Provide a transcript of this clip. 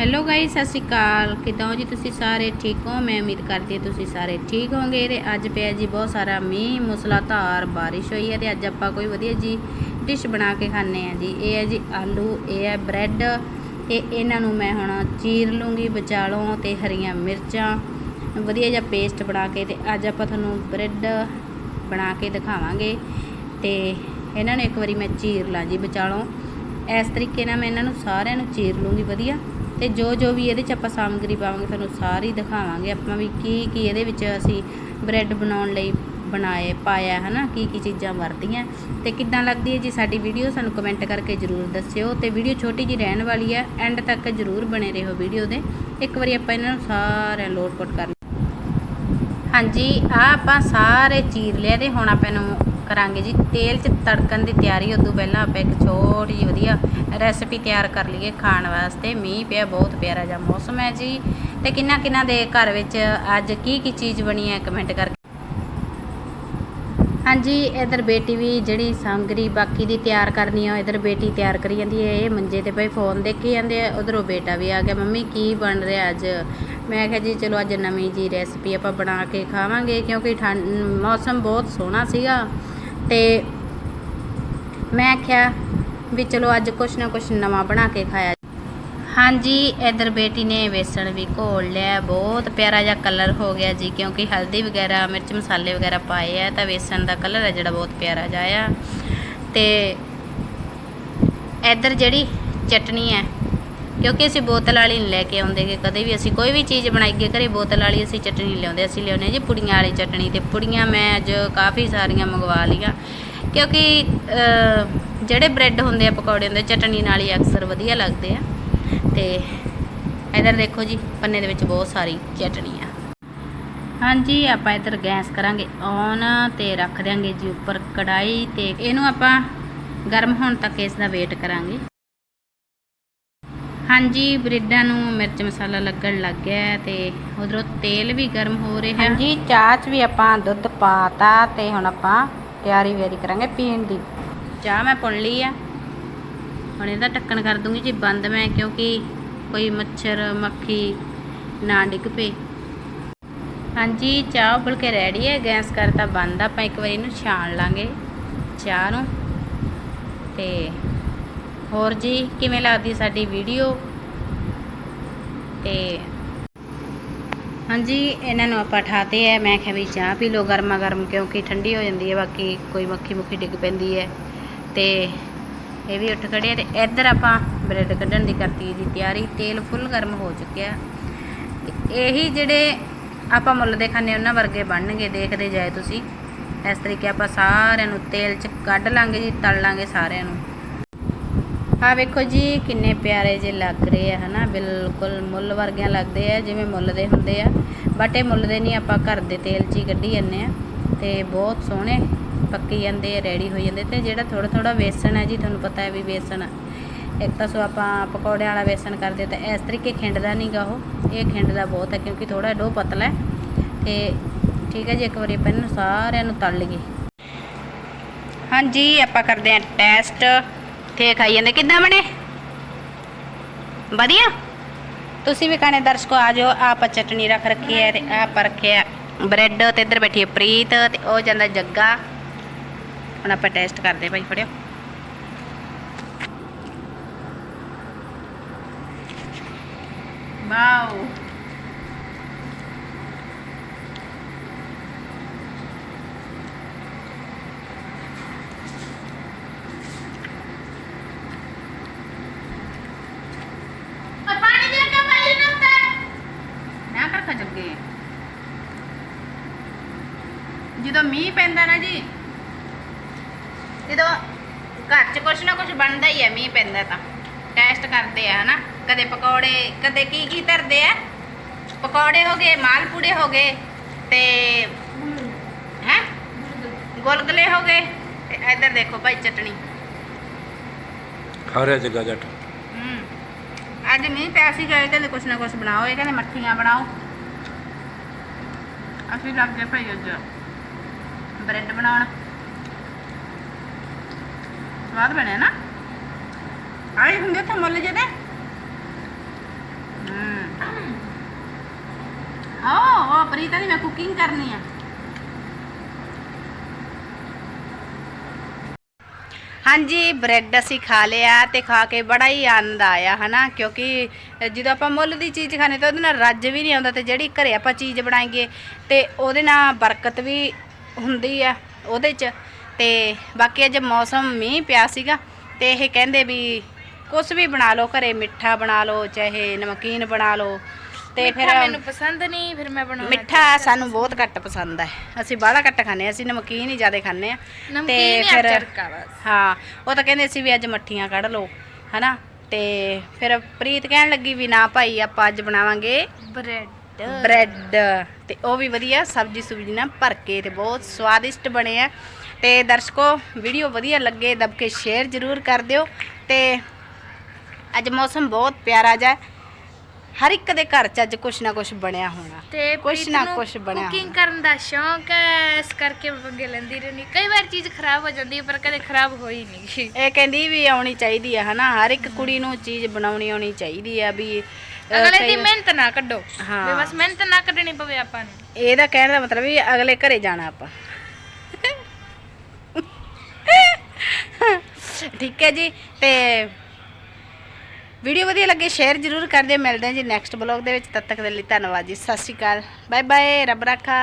Hello guys ਸਤਿ ਸ਼੍ਰੀ ਅਕਾਲ। ਕਿਦਾਂ ਹੋ ਜੀ ਤੁਸੀਂ ਸਾਰੇ? ਠੀਕ ਹੋ? ਮੈਂ ਉਮੀਦ ਕਰਦੀ ਹਾਂ ਤੁਸੀਂ ਸਾਰੇ ਠੀਕ ਹੋਵੋਗੇ ਤੇ ਅੱਜ ਪਿਆ ਜੀ ਬਹੁਤ ਸਾਰਾ ਮੀਂਹ, ਮੁਸਲਾਧਾਰ, ਬਾਰਿਸ਼ ਹੋਈ ਹੈ ਤੇ ਅੱਜ ਆਪਾਂ ਕੋਈ ਵਧੀਆ ਜੀ ਡਿਸ਼ ਬਣਾ ਕੇ ਖਾਣੇ ਆ ਜੀ। ਇਹ ਹੈ ਜੀ ਆਲੂ, ਇਹ ਹੈ ਬ੍ਰੈਡ ਤੇ ਇਹਨਾਂ ਨੂੰ ਮੈਂ ਹੁਣ ਚੀਰ ਲੂੰਗੀ ਵਿਚਾਲੋਂ ਤੇ ਹਰੀਆਂ ਮਿਰਚਾਂ। ਵਧੀਆ ਜਿਹਾ ਪੇਸਟ ਬਣਾ ਕੇ ਤੇ ਅੱਜ ਆਪਾਂ ਤੁਹਾਨੂੰ ਬ੍ਰੈਡ ਬਣਾ ਕੇ ਦਿਖਾਵਾਂਗੇ। ਤੇ ਇਹਨਾਂ ਨੂੰ ਇੱਕ ਵਾਰੀ ਮੈਂ ਚੀਰ ਲਾਂ ਜੀ ਵਿਚਾਲੋਂ। ਇਸ ਤਰੀਕੇ ਨਾਲ ਮੈਂ ਇਹਨਾਂ ਨੂੰ ਸਾਰਿਆਂ ਨੂੰ ਚੀਰ ਲੂੰਗੀ ਵਧੀਆ। ਤੇ ਜੋ ਜੋ ਵੀ ਇਹਦੇ ਚ ਆਪਾਂ ਸਾਮਗਰੀ ਪਾਵਾਂਗੇ, ਤੁਹਾਨੂੰ ਸਾਰੀ ਦਿਖਾਵਾਂਗੇ। ਆਪਾਂ ਵੀ ਕੀ ਕੀ ਇਹਦੇ ਵਿੱਚ ਅਸੀਂ ਬ੍ਰੈਡ ਬਣਾਉਣ ਲਈ ਬਣਾਏ, ਪਾਇਆ ਹੈ ਨਾ ਕੀ ਕੀ ਚੀਜ਼ਾਂ ਵਰਤੀਆਂ। ਤੇ ਕਿੱਦਾਂ ਲੱਗਦੀ ਹੈ ਜੀ ਸਾਡੀ ਵੀਡੀਓ? ਸਾਨੂੰ ਕਮੈਂਟ ਕਰਕੇ ਜਰੂਰ ਦੱਸਿਓ। ਤੇ ਵੀਡੀਓ ਛੋਟੀ ਜੀ ਰਹਿਣ ਵਾਲੀ ਹੈ। ਐਂਡ ਤੱਕ ਜਰੂਰ ਬਣੇ ਰਹੋ ਵੀਡੀਓ ਦੇ। ਇੱਕ ਵਾਰੀ ਆਪਾਂ ਇਹਨਾਂ ਨੂੰ ਸਾਰਿਆਂ ਲੋਡ ਪੁੱਟ ਕਰ ਹਾਂਜੀ ਆ ਆਪਾਂ ਸਾਰੇ ਚੀਰ ਲਿਆ ਤੇ ਹੁਣ ਆਪਾਂ ਨੂੰ ਕਰਾਂਗੇ ਜੀ। ਤੇਲ 'ਚ ਤੜਕਣ ਦੀ ਤਿਆਰੀ, ਉਦੋਂ ਪਹਿਲਾਂ ਆਪਾਂ ਇੱਕ ਛੋਟੀ ਜਿਹੀ ਵਧੀਆ ਰੈਸਪੀ ਤਿਆਰ ਕਰ ਲਈਏ ਖਾਣ ਵਾਸਤੇ। ਮੀਂਹ ਪਿਆ, ਬਹੁਤ ਪਿਆਰਾ ਜਿਹਾ ਮੌਸਮ ਹੈ ਜੀ। ਤੇ ਕਿੰਨਾ ਕਿੰਨਾ ਦੇ ਘਰ ਵਿੱਚ ਅੱਜ ਕੀ ਕੀ ਚੀਜ਼ ਬਣੀ ਹੈ ਕਮੈਂਟ ਕਰਕੇ ਹਾਂਜੀ, ਇਧਰ ਬੇਟੀ ਵੀ ਜਿਹੜੀ ਸਾਮਗਰੀ ਬਾਕੀ ਦੀ ਤਿਆਰ ਕਰਨੀ ਆ ਇਧਰ ਬੇਟੀ ਤਿਆਰ ਕਰੀ ਜਾਂਦੀ ਹੈ। ਇਹ ਮੰਜੇ ਤੇ ਪਈ ਫੋਨ ਦੇਖੀ ਜਾਂਦੇ ਆ, ਉਧਰੋਂ ਬੇਟਾ ਵੀ ਆ ਗਿਆ, ਮੰਮੀ, ਕੀ ਬਣ ਰਿਹਾ ਅੱਜ? ਮੈਂ ਕਿਹਾ, ਜੀ, ਚਲੋ ਅੱਜ ਨਵੀਂ ਜੀ ਰੈਸਪੀ ਆਪਾਂ ਬਣਾ ਕੇ ਖਾਵਾਂਗੇ, ਕਿਉਂਕਿ ਠੰਡ, ਮੌਸਮ ਬਹੁਤ ਸੋਹਣਾ ਸੀਗਾ। ਤੇ ਮੈਂ ਕਿਹਾ ਵੀ ਚਲੋ ਅੱਜ ਕੁਛ ਨਾ ਕੁਛ ਨਵਾਂ ਬਣਾ ਕੇ ਖਾਇਆ ਹਾਂਜੀ, ਇਧਰ ਬੇਟੀ ਨੇ ਵੇਸਣ ਵੀ ਘੋਲ ਲਿਆ। ਬਹੁਤ ਪਿਆਰਾ ਜਿਹਾ ਕਲਰ ਹੋ ਗਿਆ ਜੀ, ਕਿਉਂਕਿ ਹਲਦੀ ਵਗੈਰਾ, ਮਿਰਚ ਮਸਾਲੇ ਵਗੈਰਾ ਪਾਏ ਆ, ਤਾਂ ਵੇਸਣ ਦਾ ਕਲਰ ਹੈ ਜਿਹੜਾ ਬਹੁਤ ਪਿਆਰਾ ਜਿਹਾ ਆ। ਤੇ ਇਧਰ ਜਿਹੜੀ ਚਟਨੀ ਹੈ, ਕਿਉਂਕਿ ਅਸੀਂ ਬੋਤਲ ਵਾਲੀ ਨਹੀਂ ਲੈ ਕੇ ਆਉਂਦੇ ਕਿ ਕਦੇ ਵੀ ਅਸੀਂ ਕੋਈ ਵੀ ਚੀਜ਼ ਬਣਾਈਏ, ਘਰੇ ਬੋਤਲ ਵਾਲੀ ਅਸੀਂ ਚਟਨੀ ਲਿਆਉਂਦੇ, ਅਸੀਂ ਲਿਆਉਂਦੇ ਹਾਂ ਜੀ ਪੁੜੀਆਂ ਵਾਲੀ ਚਟਨੀ ਤੇ ਪੁੜੀਆਂ ਮੈਂ ਅੱਜ ਕਾਫੀ ਸਾਰੀਆਂ ਮੰਗਵਾ ਲਈਆਂ। ਕਿਉਂਕਿ ਜਿਹੜੇ ਬ੍ਰੈਡ ਹੁੰਦੇ ਆ ਪਕੌੜੇ ਹੁੰਦੇ ਚਟਨੀ ਨਾਲ ਹੀ ਅਕਸਰ ਵਧੀਆ ਲੱਗਦੇ ਆ। ਤੇ ਇਧਰ ਦੇਖੋ ਜੀ ਪੰਨੇ ਦੇ ਵਿੱਚ ਬਹੁਤ ਸਾਰੀ ਚਟਨੀ ਆ। ਹਾਂਜੀ ਆਪਾਂ ਇਧਰ ਗੈਸ ਕਰਾਂਗੇ ਔਨ ਤੇ ਰੱਖ ਦਿਆਂਗੇ ਜੀ ਉੱਪਰ ਕੜਾਈ ਤੇ ਇਹਨੂੰ ਆਪਾਂ ਗਰਮ ਹੋਣ ਤੱਕ ਇਸ ਦਾ ਵੇਟ ਕਰਾਂਗੇ। ਹਾਂਜੀ ਬ੍ਰੈਡਾਂ ਨੂੰ ਮਿਰਚ ਮਸਾਲਾ ਲੱਗਣ ਲੱਗ ਗਿਆ ਤੇ ਉਧਰੋਂ ਤੇਲ ਵੀ ਗਰਮ ਹੋ ਰਿਹਾ ਹਾਂਜੀ ਚਾਹ 'ਚ ਵੀ ਆਪਾਂ ਦੁੱਧ ਪਾਤਾ ਤੇ ਹੁਣ ਆਪਾਂ ਤਿਆਰੀ ਵੇਰੀ ਕਰਾਂਗੇ ਪੀਣ ਦੀ। ਚਾਹ ਮੈਂ ਪੁਣ ਲਈ ਆ। ਹੁਣ ਇਹਦਾ ਢੱਕਣ ਕਰ ਦੂੰਗੀ ਜੀ ਬੰਦ ਮੈਂ, ਕਿਉਂਕਿ ਕੋਈ ਮੱਛਰ, ਮੱਖੀ ਨਾ ਡਿੱਗ ਪਏ। ਹਾਂਜੀ, ਚਾਹ ਉਬਲ ਕੇ ਰੈਡੀ ਹੈ, ਗੈਸ ਕਰਤਾ ਬੰਦ, ਆਪਾਂ ਇੱਕ ਵਾਰੀ ਇਹਨੂੰ ਛਾਣ ਲਾਂਗੇ ਚਾਹ ਨੂੰ। ਤੇ ਹੋਰ ਜੀ, ਕਿਵੇਂ ਲੱਗਦੀ ਸਾਡੀ ਵੀਡੀਓ ਤੇ ਹਾਂਜੀ, ਇਹਨਾਂ ਨੂੰ ਆਪਾਂ ਠਾਤੇ ਹੈ। ਮੈਂ ਕਿਹਾ ਵੀ ਚਾਹ ਪੀ ਲਓ ਗਰਮਾ ਗਰਮ ਕਿਉਂਕਿ ਠੰਡੀ ਹੋ ਜਾਂਦੀ ਹੈ, ਬਾਕੀ ਕੋਈ ਮੱਖੀ ਮੁੱਖੀ ਡਿੱਗ ਪੈਂਦੀ ਹੈ। ਤੇ ਇਹ ਵੀ ਉੱਠ ਖੜੇ ਆ ਤੇ ਇੱਧਰ ਆਪਾਂ ਬ੍ਰੈਡ ਕੱਢਣ ਦੀ ਕਰਤੀ ਦੀ ਤਿਆਰੀ। ਤੇਲ ਫੁੱਲ ਗਰਮ ਹੋ ਚੁੱਕਿਆ। ਇਹੀ ਜਿਹੜੇ ਆਪਾਂ ਮੁੱਲ ਦੇ ਖਾਣੇ ਉਹਨਾਂ ਵਰਗੇ ਬਣਨਗੇ, ਦੇਖਦੇ ਜਾਏ ਤੁਸੀਂ। ਇਸ ਤਰੀਕੇ ਆਪਾਂ ਸਾਰਿਆਂ ਨੂੰ ਤੇਲ 'ਚ ਕੱਢ ਲਾਂਗੇ ਜੀ, ਤਲ ਲਾਂਗੇ ਸਾਰਿਆਂ ਨੂੰ। ਆ ਵੇਖੋ ਜੀ, ਕਿੰਨੇ ਪਿਆਰੇ ਜੇ ਲੱਗ ਰਹੇ ਆ, ਹਨਾ? ਬਿਲਕੁਲ ਮੁੱਲ ਵਰਗਿਆਂ ਲੱਗਦੇ ਆ, ਜਿਵੇਂ ਮੁੱਲ ਦੇ ਹੁੰਦੇ ਆ। ਬਟ ਇਹ ਮੁੱਲ ਦੇ ਨਹੀਂ ਆਪਾਂ ਘਰ ਦੇ ਤੇਲ 'ਚ ਹੀ ਕੱਢੀ ਜਾਂਦੇ ਆ। ਤੇ ਬਹੁਤ ਸੋਹਣੇ ਪੱਕੀ ਜਾਂਦੇ ਆ ਰੈਡੀ ਹੋ ਜਾਂਦੇ ਤੇ ਜਿਹੜਾ ਥੋੜਾ ਥੋੜਾ ਵੇਸਣ ਹੈ ਜੀ, ਤੁਹਾਨੂੰ ਪਤਾ ਹੈ ਵੀ ਵੇਸਣ ਇੱਕ ਤਾਂ ਸੋ ਆਪਾਂ ਪਕੌੜਿਆਂ ਵਾਲਾ ਵੇਸਣ ਕਰਦੇ ਤਾਂ ਇਸ ਤਰੀਕੇ ਖਿੰਡਦਾ ਨਹੀਂਗਾ ਉਹ। ਇਹ ਖਿੰਡਦਾ ਬਹੁਤ ਹੈ ਕਿਉਂਕਿ ਥੋੜਾ ਡੋ ਪਤਲਾ ਹੈ। ਤੇ ਠੀਕ ਹੈ ਜੀ, ਇੱਕ ਵਾਰੀ ਆਪਾਂ ਇਹਨੂੰ ਸਾਰਿਆਂ ਨੂੰ ਤਲ ਲਈਏ। ਹਾਂਜੀ, ਆਪਾਂ ਕਰਦੇ ਹਾਂ ਟੈਸਟ। ਤੇ ਖਾਈ ਜਾਂਦੇ ਕਿੱਦਾਂ ਬਣੇ? ਵਧੀਆ? ਤੁਸੀਂ ਵੀ ਖਾਣੇ ਦਰਸ਼ਕੋ, ਆ ਜਾਓ ਆਪਾਂ ਚਟਨੀ ਰੱਖ ਰੱਖੀ ਹੈ ਤੇ ਆਹ ਆਪਾਂ ਰੱਖਿਆ ਬ੍ਰੈਡ ਤੇ ਇੱਧਰ ਬੈਠੀ ਹੈ ਪ੍ਰੀਤ ਤੇ ਉਹ ਜਾਂਦਾ ਜੱਗਾ। ਹੁਣ ਆਪਾਂ ਟੈਸਟ ਕਰਦੇ ਭਾਈ ਫੜਿਓ। ਵਾਓ। ਜਦੋਂ ਮੀਂਹ ਪੈਂਦਾ ਨਾ ਜੀ ਜਦੋਂ ਘਰ 'ਚ ਕੁਛ ਨਾ ਕੁਛ ਬਣਦਾ ਹੀ ਹੈ ਮੀਂਹ ਪੈਂਦਾ ਤਾਂ। ਟੈਸਟ ਕਰਦੇ ਆ ਹਨਾ? ਕਦੇ ਪਕੌੜੇ ਕਦੇ ਕੀ ਕੀ ਧਰਦੇ ਆ? ਪਕੌੜੇ ਹੋ ਗਏ ਮਾਲਪੂੜੇ ਹੋ ਗਏ ਤੇ ਹੈ? ਗੁਲਗੁਲੇ ਹੋ ਗਏ ਤੇ ਇੱਧਰ ਦੇਖੋ ਭਾਈ ਚਟਣੀ। ਖਾ ਰਿਹਾ ਜੱਗਾ ਜੱਟ। ਹੂੰ। ਅੱਜ ਮੀਂਹ ਪਿਆ ਸੀ ਗਏ ਕਹਿੰਦੇ ਕੁਛ ਨਾ ਕੁਛ ਬਣਾਓ ਇਹ ਕਹਿੰਦੇ ਮੱਠੀਆਂ ਬਣਾਓ। ਅਸੀਂ ਲੱਗ ਗਏ ਭਾਈ ਅੱਜ ਬ੍ਰੈਡ ਬਣਾਉਣ। ਸਵਾਦ ਬਣਿਆ ਨਾ? ਆਏ ਹੁੰਦੇ ਤਾਂ ਮੁੱਲ ਜਿਹਦੇ ਓ ਉਹ ਪ੍ਰੀਤਾ ਦੀ ਮੈਂ ਕੁਕਿੰਗ ਕਰਨੀ ਆ। ਹਾਂਜੀ ਬ੍ਰੈਡ ਅਸੀਂ ਖਾ ਲਿਆ ਤੇ ਖਾ ਕੇ ਬੜਾ ਹੀ ਆਨੰਦ ਆਇਆ, ਹਨਾ? ਕਿਉਂਕਿ ਜਦੋਂ ਆਪਾਂ ਮੁੱਲ ਦੀ ਚੀਜ਼ ਖਾਣੇ ਤਾਂ ਉਹਦੇ ਨਾਲ ਰੱਜ ਵੀ ਨਹੀਂ ਆਉਂਦਾ ਤੇ ਜਿਹੜੀ ਘਰੇ ਆਪਾਂ ਚੀਜ਼ ਬਣਾਈਏ ਤੇ ਉਹਦੇ ਨਾਲ ਬਰਕਤ ਵੀ ਹੁੰਦੀ ਆ, ਉਹਦੇ 'ਚ। ਤੇ ਬਾਕੀ ਅੱਜ ਮੌਸਮ ਮੀਂਹ ਪਿਆ ਸੀਗਾ ਤੇ ਇਹ ਕਹਿੰਦੇ ਵੀ ਕੁਝ ਵੀ ਬਣਾ ਲਓ ਘਰੇ ਮਿੱਠਾ ਬਣਾ ਲਓ ਚਾਹੇ ਨਮਕੀਨ ਬਣਾ ਲਓ। ਤੇ ਫਿਰ ਮੈਨੂੰ ਪਸੰਦ ਨਹੀਂ ਫਿਰ ਮੈਂ ਬਣਾਉਣਾ ਮਿੱਠਾ ਸਾਨੂੰ ਬਹੁਤ ਘੱਟ ਪਸੰਦ ਹੈ। ਅਸੀਂ ਬਾਹਲਾ ਘੱਟ ਖਾਂਦੇ ਹਾਂ ਅਸੀਂ ਨਮਕੀਨ ਹੀ ਜ਼ਿਆਦਾ ਖਾਂਦੇ ਆ ਚਰਕਾ ਬਸ। ਹਾਂ ਉਹ ਤਾਂ ਕਹਿੰਦੇ ਸੀ ਵੀ ਅੱਜ ਮੱਠੀਆਂ ਕੱਢ ਲਓ ਹਨਾ? ਤੇ ਫਿਰ ਪ੍ਰੀਤ ਕਹਿਣ ਲੱਗੀ ਵੀ ਨਾ ਭਾਈ ਆਪਾਂ ਅੱਜ ਬਣਾਵਾਂਗੇ ਬ੍ਰੈਡ। ਬ੍ਰੈਡ। ਤੇ ਉਹ ਵੀ ਵਧੀਆ ਸਬਜੀ ਸੁਬਜੀ ਨਾਲ ਭਰ ਕੇ ਤੇ ਬਹੁਤ ਸਵਾਦਿਸ਼ਟ ਬਣੇ ਆ। ਤੇ ਦਰਸ਼ਕੋ ਵੀਡੀਓ ਵਧੀਆ ਲੱਗੇ ਦਬ ਕੇ ਸ਼ੇਅਰ ਜ਼ਰੂਰ ਕਰ ਦਿਓ ਤੇ ਅੱਜ ਮੌਸਮ ਬਹੁਤ ਪਿਆਰਾ ਜਿਹਾ ਹੈ। ਹਰ ਇੱਕ ਦੇ ਘਰ 'ਚ ਅੱਜ ਕੁਛ ਨਾ ਕੁਛ ਬਣਿਆ ਹੋਣਾ। ਤੇ ਕੁਛ ਨਾ ਕੁਛ ਬਣਿਆ ਕੁਕਿੰਗ ਕਰਨ ਦਾ ਸ਼ੌਂਕ ਹੈ ਇਸ ਕਰਕੇ ਬੰਗੇ ਲੈਂਦੀ ਰਹਿੰਦੀ। ਕਈ ਵਾਰ ਚੀਜ਼ ਖਰਾਬ ਹੋ ਜਾਂਦੀ ਹੈ ਪਰ ਕਦੇ ਖਰਾਬ ਹੋਈ ਨਹੀਂ ਇਹ ਕਹਿੰਦੀ ਵੀ ਆਉਣੀ ਚਾਹੀਦੀ ਆ ਹਨਾ? ਹਰ ਇੱਕ ਕੁੜੀ ਨੂੰ ਚੀਜ਼ ਬਣਾਉਣੀ ਆਉਣੀ ਚਾਹੀਦੀ ਆ ਵੀ ਅਗਲੇ ਦੀ ਮਿਹਨਤ ਨਾ ਕੱਢੋ। ਹਾਂ। ਬਸ ਮਿਹਨਤ ਨਾ ਕੱਢਣੀ ਪਵੇ ਆਪਾਂ ਨੂੰ। ਇਹਦਾ ਕਹਿਣ ਦਾ ਮਤਲਬ ਵੀ ਅਗਲੇ ਘਰੇ ਜਾਣਾ ਆਪਾਂ। ਠੀਕ ਹੈ ਜੀ ਤੇ ਵੀਡੀਓ ਵਧੀਆ ਲੱਗੇ ਸ਼ੇਅਰ ਜ਼ਰੂਰ ਕਰ ਦਿਓ। ਮਿਲਦੇ ਹਾਂ ਜੀ ਨੈਕਸਟ ਬਲੌਗ ਦੇ ਵਿੱਚ। ਤਦ ਤੱਕ ਦੇ ਲਈ ਧੰਨਵਾਦ ਜੀ। ਸਤਿ ਸ਼੍ਰੀ ਅਕਾਲ। ਬਾਏ ਬਾਏ ਰੱਬ ਰਾਖਾ।